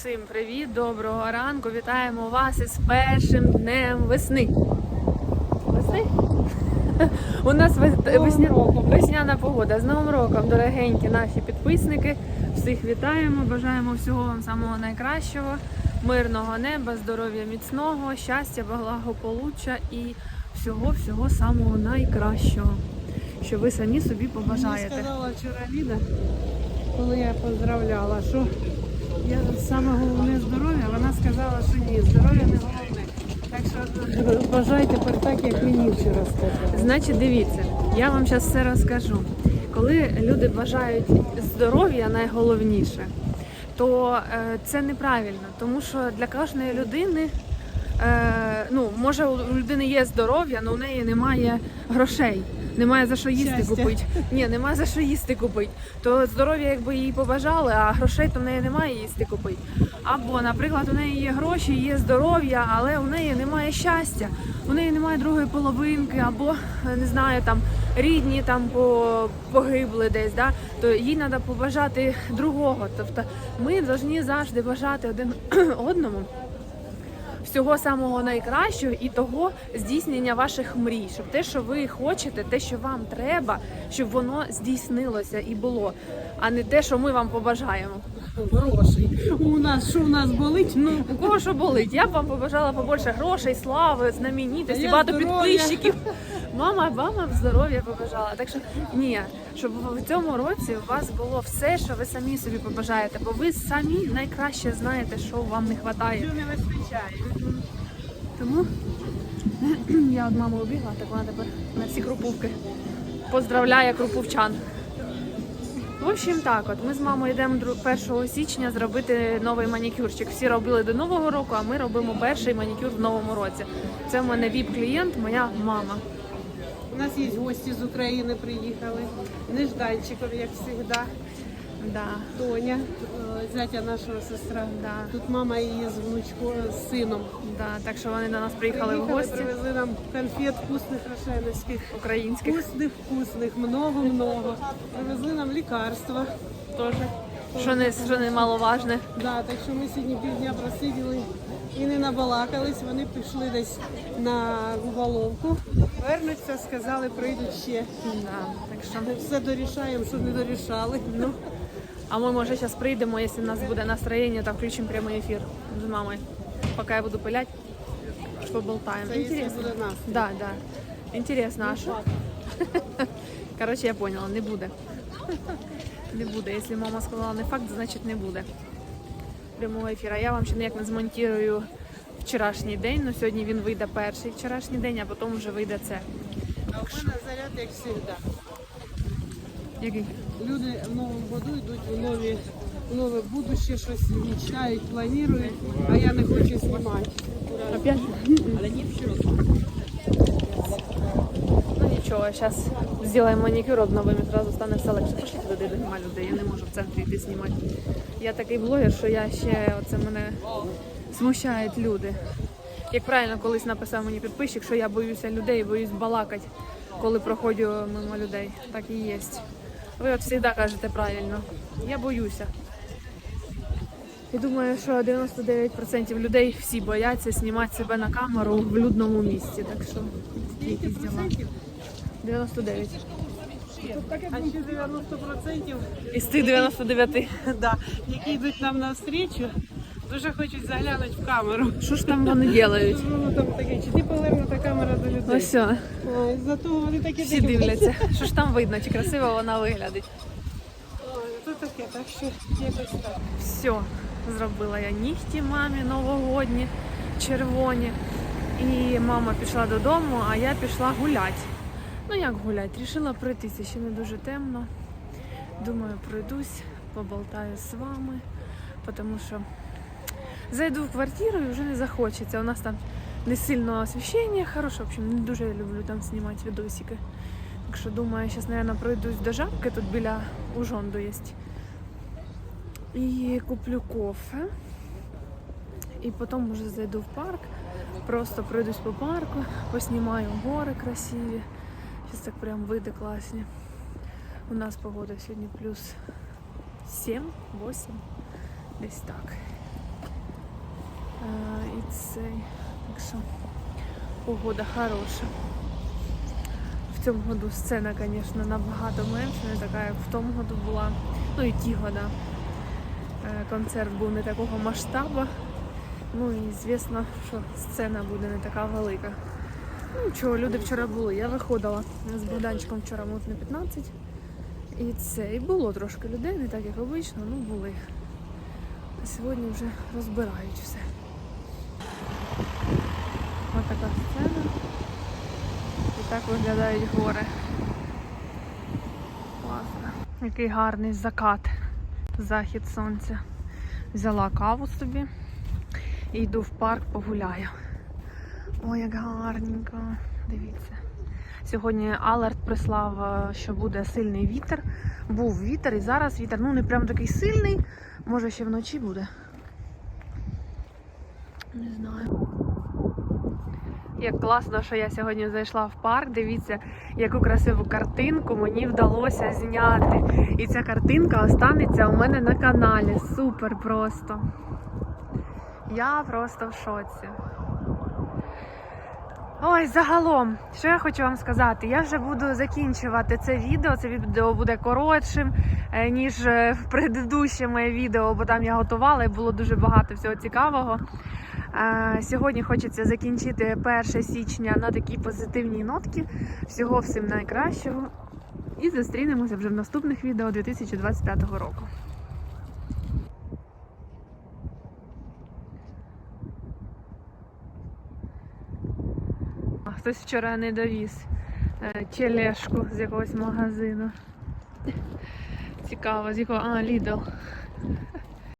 Всім привіт, доброго ранку. Вітаємо вас із першим днем весни. Весни? У нас весня... весняна погода. З Новим роком, дорогенькі наші підписники. Всіх вітаємо, бажаємо всього вам самого найкращого, мирного неба, здоров'я міцного, щастя, благополуччя і всього-всього самого найкращого, що ви самі собі Мені побажаєте. сказала вчора Ліда, коли я поздравляла, що я саме головне здоров'я, вона сказала, що ні, здоров'я не головне. Так що бажай тепер так, як мені вчора сказала. Значить, дивіться, я вам зараз все розкажу. Коли люди бажають здоров'я найголовніше, то е, це неправильно, тому що для кожної людини, е, ну, може, у людини є здоров'я, але у неї немає грошей. Немає за що їсти Щастя. купити. Ні, немає за що їсти купити. То здоров'я, якби їй побажали, а грошей то в неї немає їсти купити. Або, наприклад, у неї є гроші, є здоров'я, але у неї немає щастя, у неї немає другої половинки, або не знаю, там рідні там по- погибли десь, да? то їй треба побажати другого. Тобто ми повинні завжди бажати один одному всього самого найкращого і того здійснення ваших мрій, щоб те, що ви хочете, те, що вам треба, щоб воно здійснилося і було, а не те, що ми вам побажаємо. Грошей. У нас що у нас болить? Ну, у кого що болить? Я б вам побажала побольше грошей, слави, знаменитості, багато здоров'я. підписчиків. Мама, мама б здоров'я побажала. Так що ні, щоб в цьому році у вас було все, що ви самі собі побажаєте, бо ви самі найкраще знаєте, що вам не вистачає. Не вистачає? Тому я від мами убігла, так вона тепер на всі крупувки. Поздравляє крупувчан. В общем, так, от ми з мамою йдемо 1 січня зробити новий манікюрчик. Всі робили до Нового року, а ми робимо перший манікюр в новому році. Це в мене віп-клієнт, моя мама. Нас є гості з України приїхали. Нежданчиков, як завжди. Да. Тоня, е, зятя нашого сестра. Да. Тут мама її з внучкою, з сином. Да, так що вони до нас приїхали в гості привезли нам конфет вкусних рошеновських. українських Вкусних, вкусних, много-много. Привезли нам лікарства теж. що не що немаловажне. Да, так що ми сьогодні півдня просиділи і не набалакались. Вони пішли десь на головку. Вернуться, сказали, прийдуть ще. Да, так що Ми все дорішаємо, що не дорішали. Ну, А ми може зараз прийдемо, якщо в нас буде настроєння, то включимо прямий ефір з мамою. Поки я буду пилять, поболтаємо. це якщо Інтересно. буде нас. Да, да. Інтересно, а що? Коротше, я поняла, не буде. Не буде. Якщо мама сказала не факт, значить не буде. Прямого ефіру. Я вам ще ніяк не змонтую вчорашній день. Ну сьогодні він вийде перший вчорашній день, а потім вже вийде це. А у мене заряд, як завжди. Який? Люди в новому году йдуть в нові, в нове будуще, щось мечтають, планують, а я не хочу знімати. Опять? Ну нічого, зараз зробимо манікюр, обновимо і одразу стане все легше. Пошли туди, де немає людей, я не можу в центрі йти знімати. Я такий блогер, що я ще оце мене смущають люди. Як правильно колись написав мені підписчик, що я боюся людей, боюсь балакати, коли проходжу мимо людей. Так і є. Ви от завжди кажете правильно. Я боюся. Я думаю, що 99% людей всі бояться знімати себе на камеру в людному місці. Так що якісь діла. 99. А ще 90% Із тих 99. да, які йдуть нам навстрічу, дуже хочуть заглянути в камеру. Що ж там вони роблять? Ну, там таке, чи ти повернута камера до людей? Ось все, Ой, зато вони такі всі дивляться. Що ж там видно, чи красиво вона виглядить. Ой, то таке, так що якось так. Все, зробила я нігті мамі новогодні, червоні. І мама пішла додому, а я пішла гуляти. Ну як гуляти? Рішила пройтися, ще не дуже темно. Думаю, пройдусь, поболтаю з вами, тому що зайду в квартиру і вже не захочеться. У нас там не сильно освіщення хороше, в общем, не дуже я люблю там знімати відосики. Так що думаю, зараз, мабуть, пройдусь до жабки, тут біля Ужонду є. І куплю кофе. І потім вже зайду в парк. Просто пройдусь по парку, поснімаю гори красиві. Зараз так прям види класні. У нас погода сьогодні плюс 7, 8, десь так. Е, І цей. Так що погода хороша. В цьому году сцена, звісно, набагато менша, не така, як в тому году була. Ну і ті года. Е, Концерт був не такого масштабу. Ну і звісно, що сцена буде не така велика. Ну чого, люди вчора були. Я виходила з Богданчиком вчора минут на 15. І це і було трошки людей, не так як обично, ну були. А сьогодні вже розбирають все. Ось така сцена. І так виглядають гори. Класно. Який гарний закат, захід сонця. Взяла каву собі і йду в парк погуляю. Ой, як гарненько. Дивіться. Сьогодні Алерт прислав, е, що буде сильний вітер. Був вітер і зараз вітер. Ну, не прям такий сильний. Може ще вночі буде. Не знаю. Як класно, що я сьогодні зайшла в парк. Дивіться, яку красиву картинку мені вдалося зняти. І ця картинка останеться у мене на каналі. Супер просто. Я просто в шоці. Ой, загалом, що я хочу вам сказати? Я вже буду закінчувати це відео. Це відео буде коротшим, е, ніж е, в предыдуще моє відео, бо там я готувала і було дуже багато всього цікавого. Е, Сьогодні хочеться закінчити 1 січня на такій позитивній нотці. Всього всім найкращого. І зустрінемося вже в наступних відео 2025 року. А хтось вчора не довіз е, тележку з якогось магазину. Цікаво, з якого. А, Lidl.